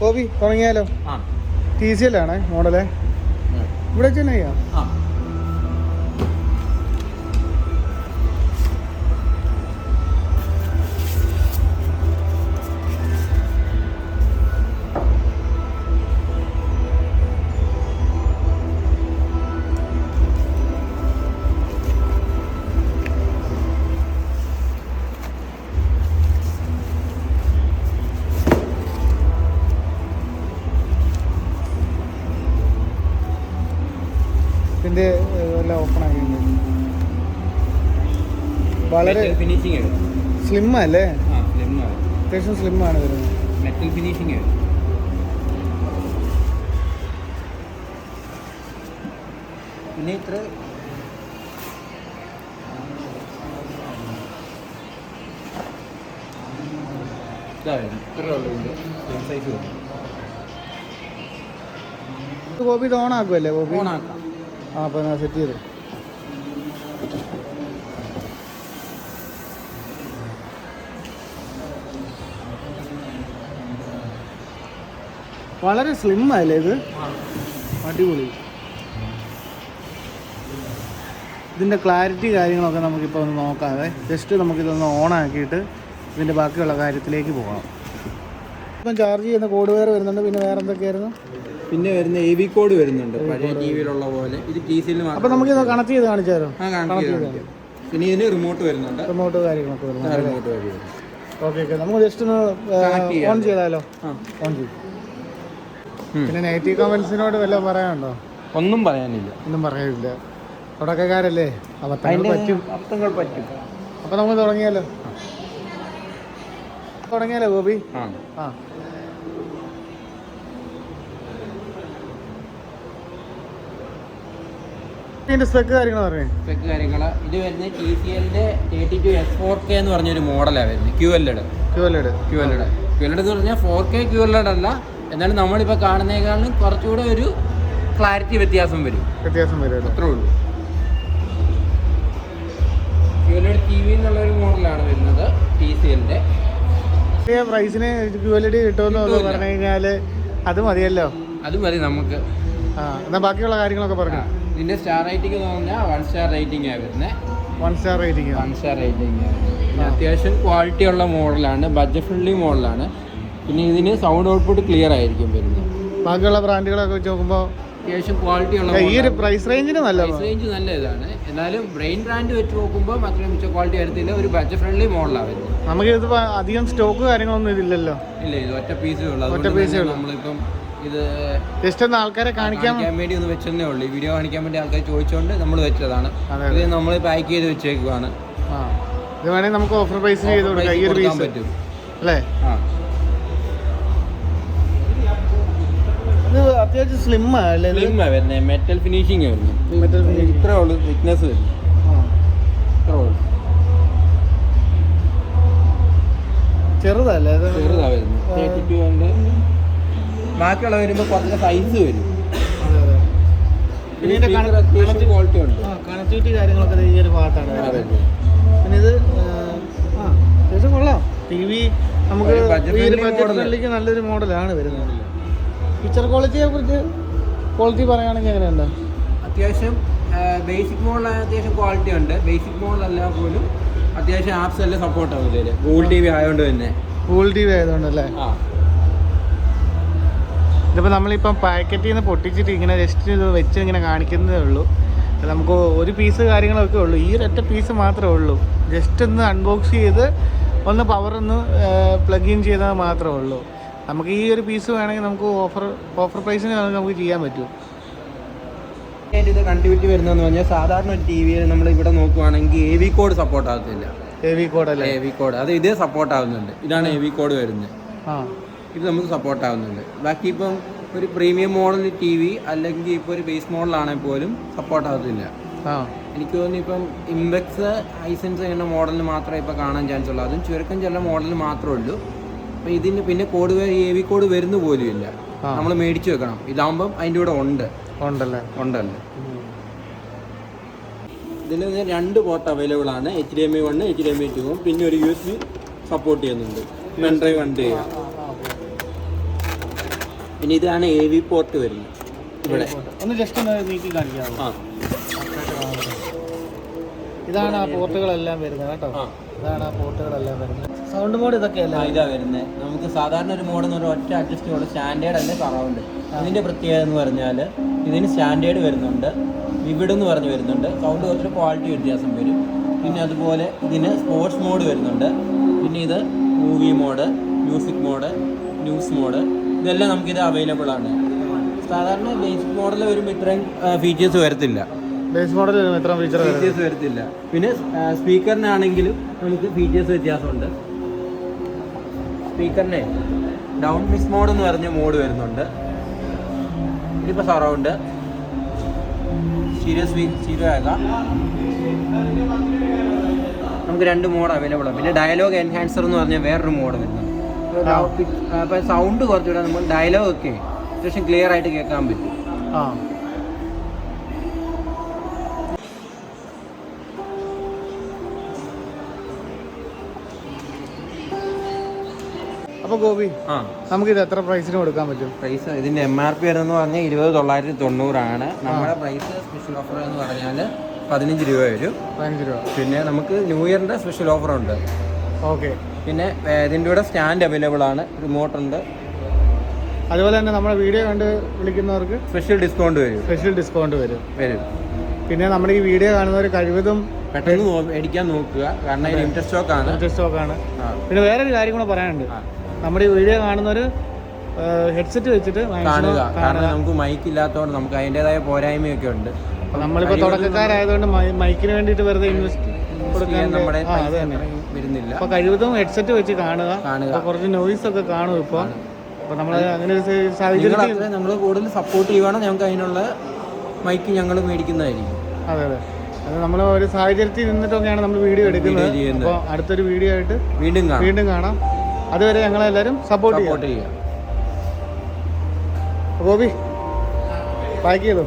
ഗോപി തുടങ്ങിയാലോ? T C എല്ലാണേ മോഡലേ. ഇവിടെ വെച്ച് ഇതിന്റെ എല്ലാം ഓപ്പൺ ആക്കി വളരെ ഫിനിഷിംഗ് ആണ് സ്ലിം അല്ലേ? അത്യാവശ്യം സ്ലിം ആണ് വരുന്നത് മെറ്റൽ ഫിനിഷിംഗ് വരും പിന്നെ ഇത്ര. ഗോപി ഇത് ഓൺ ആക്കുമല്ലേ ഗോപി? ഓണാക്കാം ആ അപ്പോൾ ഞാൻ സെറ്റ് ചെയ്തു. വളരെ സ്ലിം അല്ലേ ഇത്? അടിപൊളി. ഇതിന്റെ ക്ലാരിറ്റി കാര്യങ്ങളൊക്കെ നമുക്കിപ്പോൾ ഒന്ന് നോക്കാതെ ജസ്റ്റ് നമുക്കിതൊന്ന് ഓൺ ആക്കിയിട്ട് ഇതിന്റെ ബാക്കിയുള്ള കാര്യത്തിലേക്ക് പോകാം ഇപ്പം ചാർജ് ചെയ്യുന്ന കോഡ് വേറെ വരുന്നുണ്ട് പിന്നെ വേറെ എന്തൊക്കെയായിരുന്നു പിന്നെ വരുന്ന എ വി കോഡ് വരുന്നുണ്ട് പഴയ ടി വിയിലുള്ള പോലെ. ഇത് ടി സിയിൽ അപ്പോൾ നമുക്ക് കണക്ട് ചെയ്ത് കാണിച്ചാലോ? ആ കാണിക്കാം കാണിക്കാം. പിന്നെ ഇതിന് റിമോട്ട് വരുന്നുണ്ട്. റിമോട്ട് കാര്യങ്ങളൊക്കെ വരുന്നുണ്ട് റിമോട്ട് വഴി ഓക്കെ ഓക്കെ നമുക്ക് ജസ്റ്റ് ഒന്ന് ഓൺ ചെയ്താലോ? ഓൺ ചെയ്തു പിന്നെ നെഗറ്റീവ് കമന്റ്സിനോട് വല്ലതും പറയാനുണ്ടോ? ഒന്നും പറയാനില്ല. ഒന്നും പറയാനില്ല. തുടക്കക്കാരല്ലേ? അബദ്ധങ്ങൾ പറ്റും. അർത്ഥങ്ങൾ പറ്റും. അപ്പൊ നമുക്ക് തുടങ്ങിയാലോ? തുടങ്ങിയാലോ ഗോപി? ആ. ആ ഇതിന്റെ സ്പെക്ക് കാര്യങ്ങൾ പറയേ. സ്പെക്ക് കാര്യങ്ങൾ ഇത് വരുന്നത് ടി സി എല്ലിന്റെ thirty two S four K എന്ന് പറഞ്ഞൊരു മോഡലാണ് വരുന്നത്. Q L ED QLED Q L ED Q L ED എന്ന് പറഞ്ഞാൽ four K Q L ED അല്ല. എന്നാലും നമ്മളിപ്പോൾ കാണുന്നേക്കാളും കുറച്ചുകൂടെ ഒരു ക്ലാരിറ്റി വ്യത്യാസം വരും. വ്യത്യാസം വരും അത്രേ ഉള്ളൂ. Q L ED T V എന്നുള്ള ഒരു മോഡലാണ് വരുന്നത് ടി സി എല്ലിന്റെ. പറഞ്ഞു കഴിഞ്ഞാൽ അത് മതിയല്ലോ? അത് മതി നമുക്ക്. ആ എന്നാൽ ബാക്കിയുള്ള കാര്യങ്ങളൊക്കെ പറഞ്ഞു. ഇതിന്റെ സ്റ്റാർ റേറ്റിംഗ് എന്ന് പറഞ്ഞാൽ വൺ സ്റ്റാർ റേറ്റിംഗ് ആണ് വരുന്നത്. One star rating one star rating പിന്നെ അത്യാവശ്യം ക്വാളിറ്റി ഉള്ള മോഡലാണ് ബഡ്ജറ്റ് ഫ്രണ്ട്ലി മോഡലാണ്. പിന്നെ ഇതിന് സൗണ്ട് ഔട്ട്പുട്ട് ക്ലിയർ ആയിരിക്കും വരുന്നത്. ബാക്കിയുള്ള ബ്രാൻഡുകളൊക്കെ വെച്ച് നോക്കുമ്പോൾ അത്യാവശ്യം ക്വാളിറ്റി ഉള്ള ഈ ഒരു പ്രൈസ് റേഞ്ചിന് നല്ല പ്രൈസ് റേഞ്ച് നല്ല ഇതാണ് എന്നാലും ബ്രെയിൻ ബ്രാൻഡ് വെച്ച് നോക്കുമ്പോൾ അത്രയും മിച്ച ക്വാളിറ്റി വരത്തില്ല. ഒരു ബഡ്ജറ്റ് ഫ്രണ്ട്ലി മോഡലാണ് വരുന്നത്. നമുക്ക് ഇത് അധികം സ്റ്റോക്ക് കാര്യങ്ങളൊന്നും ഇതില്ലല്ലോ. ഇല്ല ഇത് ഒറ്റ പീസേ ഉള്ളൂ. ഒറ്റ ഏ ഉള്ളൂ. നമ്മളിപ്പം ഇത് ജസ്റ്റ് ഒന്ന് ആൾക്കാരെ കാണിക്കാൻ വേണ്ടി ഒന്ന് വെച്ചതേ ഉള്ളൂ. ഈ വീഡിയോ കാണിക്കാൻ വേണ്ടി ആൾക്കാർ ചോദിച്ചുകൊണ്ട് നമ്മൾ വെച്ചതാണ്. ഇത് നമ്മൾ പാക്ക് ചെയ്ത് വെച്ചേക്കുവാണ്. ഇത് വേണമെങ്കിൽ നമുക്ക് ഓഫർ പ്രൈസ് ചെയ്ത് കൊടുക്കാം ഈ ഒരു പീസ് പറ്റും. അല്ലേ? ഇത് അത്യാവശ്യം സ്ലിം അല്ലേ? സ്ലിം വരുന്നത് മെറ്റൽ ഫിനിഷിംഗ് വരുന്നു. മെറ്റൽ ഫിനിഷിംഗ് ഇത്രേ ഉള്ളൂ തിക്നെസ് വരുന്നു. ഇത്രേ ഉള്ളൂ. ചെറുതല്ലേ? ചെറുതാണ് ചെറുതാ വരുന്നത് തേർട്ടി ടു ഉണ്ട് ബാക്കിയുള്ള വരുമ്പോൾ കുറച്ച് സൈസ് വരും. പിന്നെ ഇതിന്റെ ക്വാളിറ്റി ഉണ്ട്. കണക്ടിവിറ്റി കാര്യങ്ങളൊക്കെ ഈ ഒരു ഭാഗത്താണ്. പിന്നെ ഇത് ആ അത്യാവശ്യം കൊള്ളാം. ടി വി നമുക്ക് ഒരു budget ഈ ഒരു ബഡ്ജറ്റ് ഫ്രണ്ട്ലിക്ക് നല്ലൊരു മോഡലാണ് വരുന്നത്. പിക്ചർ ക്വാളിറ്റിയെ കുറിച്ച് ക്വാളിറ്റി പറയുകയാണെങ്കിൽ എങ്ങനെയുണ്ട് അത്യാവശ്യം ബേസിക് മോഡൽ അത്യാവശ്യം ക്വാളിറ്റി ഉണ്ട്. ബേസിക് മോഡലല്ല പോലും അത്യാവശ്യം ആപ്സ് എല്ലാം സപ്പോർട്ട് ആവും ഗൂഗിൾ ടി വി ആയതുകൊണ്ട് തന്നെ. ഗൂഗിൾ ടി വി ആയതുകൊണ്ടല്ലേ ആ. ഇതിപ്പോൾ നമ്മളിപ്പം പാക്കറ്റിൽ നിന്ന് പൊട്ടിച്ചിട്ട് ഇങ്ങനെ ജസ്റ്റ് ഇത് വെച്ച് ഇങ്ങനെ കാണിക്കുന്നതേ ഉള്ളൂ. നമുക്ക് ഒരു പീസ് കാര്യങ്ങളൊക്കെ ഉള്ളൂ. ഈ ഒരൊറ്റ പീസ് മാത്രമേ ഉള്ളൂ. ജസ്റ്റ് ഒന്ന് അൺബോക്സ് ചെയ്ത് ഒന്ന് പവർ ഒന്ന് പ്ലഗ് ഇൻ ചെയ്താൽ മാത്രമേ ഉള്ളൂ. നമുക്ക് ഈ ഒരു പീസ് വേണമെങ്കിൽ നമുക്ക് ഓഫർ ഓഫർ പ്രൈസിന് നമുക്ക് ചെയ്യാൻ പറ്റും. ഇത് കണ്ടിന്യൂറ്റി വരുന്നതെന്ന് പറഞ്ഞാൽ സാധാരണ ഒരു ടി വിയിൽ നമ്മൾ ഇവിടെ നോക്കുവാണെങ്കിൽ എ വി കോഡ് സപ്പോർട്ട് ആകത്തില്ല. എ വി കോഡ് അല്ലേ? എ വി കോഡ് അത് ഇതേ സപ്പോർട്ട് ആവുന്നുണ്ട്. ഇതാണ് എ വി കോഡ് വരുന്നത്. ആ. ഇത് നമുക്ക് സപ്പോർട്ട് ആവുന്നുണ്ട്. ബാക്കി ഇപ്പം ഒരു പ്രീമിയം മോഡൽ ടി വി അല്ലെങ്കിൽ ഇപ്പോൾ ഒരു ബേസ് മോഡലാണെങ്കിൽ പോലും സപ്പോർട്ട് ആവത്തില്ല. ആ. എനിക്ക് തോന്നുന്നു ഇപ്പം ഇമ്പെക്സ് ഐസെൻസ് ചെയ്യുന്ന മോഡലിന് മാത്രമേ ഇപ്പോൾ കാണാൻ ചാൻസ് ഉള്ളൂ. അതും ചുരുക്കം ചില മോഡലിന് മാത്രമേ ഉള്ളൂ. അപ്പം ഇതിന് പിന്നെ കോഡ് എ വി കോഡ് വരുന്ന പോലും ഇല്ല. നമ്മൾ മേടിച്ചു വെക്കണം. ഇതാകുമ്പം അതിന്റെ കൂടെ ഉണ്ട്. ഉണ്ടല്ലേ? ഉണ്ടല്ലേ? ഇതിൽ രണ്ട് പോർട്ട് അവൈലബിൾ ആണ്. H D M I one H D M I two പിന്നെ ഒരു യു എസ് ബി സപ്പോർട്ട് ചെയ്യുന്നുണ്ട്. പെൻ ഡ്രൈവ് ചെയ്യാം പിന്നെ ഇതാണ് എ വി പോർട്ട് വരുന്നത്. ഇവിടെ. ഒന്ന് ജസ്റ്റ് ഒന്ന് നീക്കി കാണിക്കാമോ ആ. ഇതാണ് ആ പോർട്ടുകളെല്ലാം വരുന്നത് കേട്ടോ. ഇതാണ് ആ പോർട്ടുകളെല്ലാം വരുന്നത്. സൗണ്ട് മോഡ് ഇതൊക്കെയല്ല? ഇതാ വരുന്നത്. നമുക്ക് സാധാരണ ഒരു മോഡ് എന്ന് പറഞ്ഞാൽ ഒറ്റ അഡ്ജസ്റ്റ് മോഡ് സ്റ്റാൻഡേർഡ് അല്ല സറൗണ്ട് ഇതിന്റെ പ്രത്യേകത എന്ന് പറഞ്ഞാൽ ഇതിന് സ്റ്റാൻഡേർഡ് വരുന്നുണ്ട്. വിവിഡ് എന്ന് പറഞ്ഞ് വരുന്നുണ്ട്. സൗണ്ട് കുറച്ചൊരു ക്വാളിറ്റി വ്യത്യാസം വരും. പിന്നെ അതുപോലെ ഇതിന് സ്പോർട്സ് മോഡ് വരുന്നുണ്ട്. പിന്നെ ഇത് movie mode music mode news mode ഇതെല്ലാം നമുക്കിത് അവൈലബിൾ ആണ്. സാധാരണ ബേസ് മോഡൽ വരുമ്പോൾ ഇത്രയും ഫീച്ചേഴ്സ് വരത്തില്ല. ബേസ് മോഡൽ എത്ര ഫീച്ചർ ഫീച്ചേഴ്സ് വരത്തില്ല. പിന്നെ സ്പീക്കറിനാണെങ്കിലും നമുക്ക് ഫീച്ചേഴ്സ് വ്യത്യാസമുണ്ട്. സ്പീക്കറിനെ ഡൗൺ മിസ് മോഡ് എന്ന് പറഞ്ഞ മോഡ് വരുന്നുണ്ട്. ഇതിപ്പോൾ സറൗണ്ട് സീരിയസ് സ്റ്റീരിയോ ആകാം നമുക്ക് രണ്ട് മോഡ് അവൈലബിൾ ആണ്. പിന്നെ ഡയലോഗ് എൻഹാൻസർ എന്ന് പറഞ്ഞ വേറൊരു മോഡ് വരുന്നുണ്ട്. അപ്പോൾ സൗണ്ട് കുറച്ചുകൂടെ നമ്മൾ ഡയലോഗ് ഒക്കെ അത്യാവശ്യം ക്ലിയർ ആയിട്ട് കേൾക്കാൻ പറ്റും. ആ. അപ്പോൾ ഗോപി ആ. ഇത് എത്ര പ്രൈസിന് കൊടുക്കാൻ പറ്റും? പ്രൈസ് ഇതിന്റെ എം ആർ പി വരുന്ന പറഞ്ഞാൽ ഇരുപത് തൊള്ളായിരത്തി തൊണ്ണൂറാണ്. നമ്മുടെ പ്രൈസ് സ്പെഷ്യൽ ഓഫർ എന്ന് പറഞ്ഞാൽ പതിനഞ്ച് രൂപ വരും. പതിനഞ്ച് രൂപ. പിന്നെ നമുക്ക് ന്യൂ ഇയറിന്റെ സ്പെഷ്യൽ ഓഫർ ഉണ്ട്. ഓക്കെ. പിന്നെ ഇതിന്റെ കൂടെ സ്റ്റാൻഡ് അവൈലബിൾ ആണ്. റിമോട്ട് ഉണ്ട്. അതുപോലെ തന്നെ നമ്മുടെ വീഡിയോ കണ്ട് വിളിക്കുന്നവർക്ക് സ്പെഷ്യൽ ഡിസ്കൗണ്ട് വരും. സ്പെഷ്യൽ ഡിസ്കൗണ്ട് വരും. വരും. പിന്നെ നമ്മുടെ ഈ വീഡിയോ കാണുന്നവർ കഴിവതും പെട്ടെന്ന് മേടിക്കാൻ നോക്കുക. കാരണം ലിമിറ്റഡ് സ്റ്റോക്ക് ആണ്. ലിമിറ്റഡ് സ്റ്റോക്ക് ആണ്. പിന്നെ വേറൊരു കാര്യം കൂടെ പറയാനുണ്ട്. നമ്മുടെ ഈ വീഡിയോ കാണുന്നവർ ഹെഡ്സെറ്റ് വെച്ചിട്ട് കാണുക. കാരണം നമുക്ക് മൈക്ക് ഇല്ലാത്തതുകൊണ്ട് നമുക്ക് അതിന്റെതായ പോരായ്മയൊക്കെ ഉണ്ട്. നമ്മളിപ്പോൾ നമ്മളിപ്പോ തുടക്കക്കാരായതുകൊണ്ട് മൈക്കിന് വേണ്ടിയിട്ട് വെറുതെ ഇൻവെസ്റ്റ് കൊടുക്കാൻ നമ്മുടെ വരുന്നില്ല. അപ്പൊ കഴിവതും ഹെഡ്സെറ്റ് വെച്ച് കാണുക. കാണുക. കുറച്ച് നോയിസ് ഒക്കെ കാണും ഇപ്പൊ. നമ്മൾ അങ്ങനെ ഒരു സാഹചര്യം നമ്മൾ കൂടുതൽ സപ്പോർട്ട് ചെയ്യുവാണ്? ഞങ്ങൾക്ക് അതിനുള്ള മൈക്ക് ഞങ്ങൾ മേടിക്കുന്നതായിരിക്കും. അതെ അതെ. അത് നമ്മൾ ഒരു സാഹചര്യത്തിൽ നിന്നിട്ടൊക്കെയാണ് നമ്മൾ വീഡിയോ എടുക്കുന്നത്. അപ്പോൾ അടുത്തൊരു വീഡിയോ ആയിട്ട് വീണ്ടും വീണ്ടും കാണാം. അതുവരെ ഞങ്ങളെല്ലാവരും സപ്പോർട്ട് ചെയ്യാം സപ്പോർട്ട് ചെയ്യാം ഗോപി പാക്ക് ചെയ്തോ?